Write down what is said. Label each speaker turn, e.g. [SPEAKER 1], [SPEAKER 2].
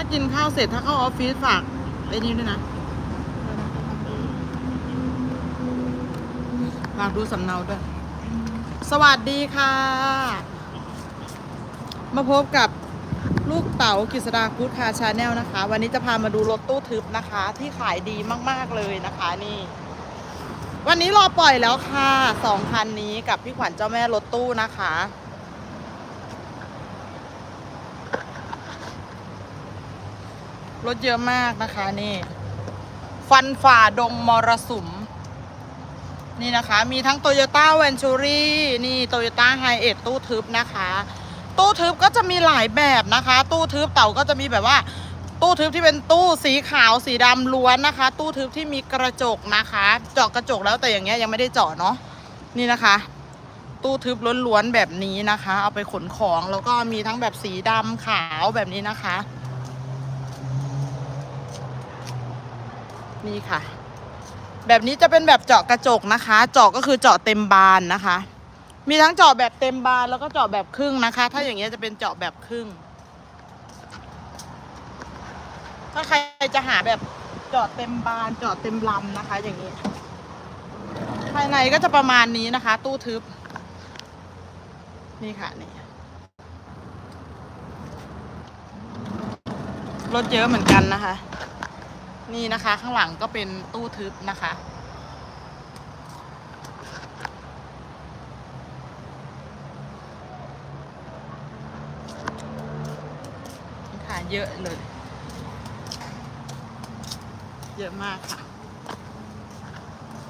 [SPEAKER 1] ากินข้าวเสร็จถ้าเข้าออฟฟิศฝากไอ้นี่ด้วยนะฝากดูสำเนาด้วย สวัสดีค่ะ มาพบกับลูกเต๋ากฤษดากู๊ดคาชาแนลนะคะ วันนี้จะพามาดูรถตู้ทึบนะคะ ที่ขายดีมาก ๆ เลยนะคะนี่ วันนี้รอปล่อยแล้วค่ะสองคันนี้กับพี่ขวัญเจ้าแม่รถตู้นะคะ รถเยอะมากนะคะนี่ ฟันฝ่าดงมรสุม นี่นะคะ มีทั้ง Toyota v e n t u r i นี่ Toyota h i เ e ตู้ทึบนะคะ ตู้ทึบก็จะมีหลายแบบนะคะ ตู้ทึบเต่าก็จะมีแบบว่า ตู้ทึบที่เป็นตู้สีขาวสีดำล้วนนะคะ ตู้ทึบที่มีกระจกนะคะ เจาะกระจกแล้วแต่อย่างเงี้ยยังไม่ได้เจาะเนาะนี่นะคะตู้ทึบล้วนๆแบบนี้นะคะ เอาไปขนของแล้วก็มีทั้งแบบสีดำขาวแบบนี้นะคะ นี่ค่ะ แบบนี้จะเป็นแบบเจาะกระจกนะคะ เจาะก็คือเจาะเต็มบานนะคะ มีทั้งเจาะแบบเต็มบานแล้วก็เจาะแบบครึ่งนะคะ ถ้าอย่างเงี้ยจะเป็นเจาะแบบครึ่ง ถ้าใครจะหาแบบเจาะเต็มบานเจาะเต็มลำนะคะ อย่างนี้ ภายในก็จะประมาณนี้นะคะ ตู้ทึบ นี่ค่ะนี่รถเยอะเหมือนกันนะคะ นี่นะคะข้างหลังก็เป็นตู้ทึบนะคะ ค่ะเยอะเลย เยอะมากค่ะ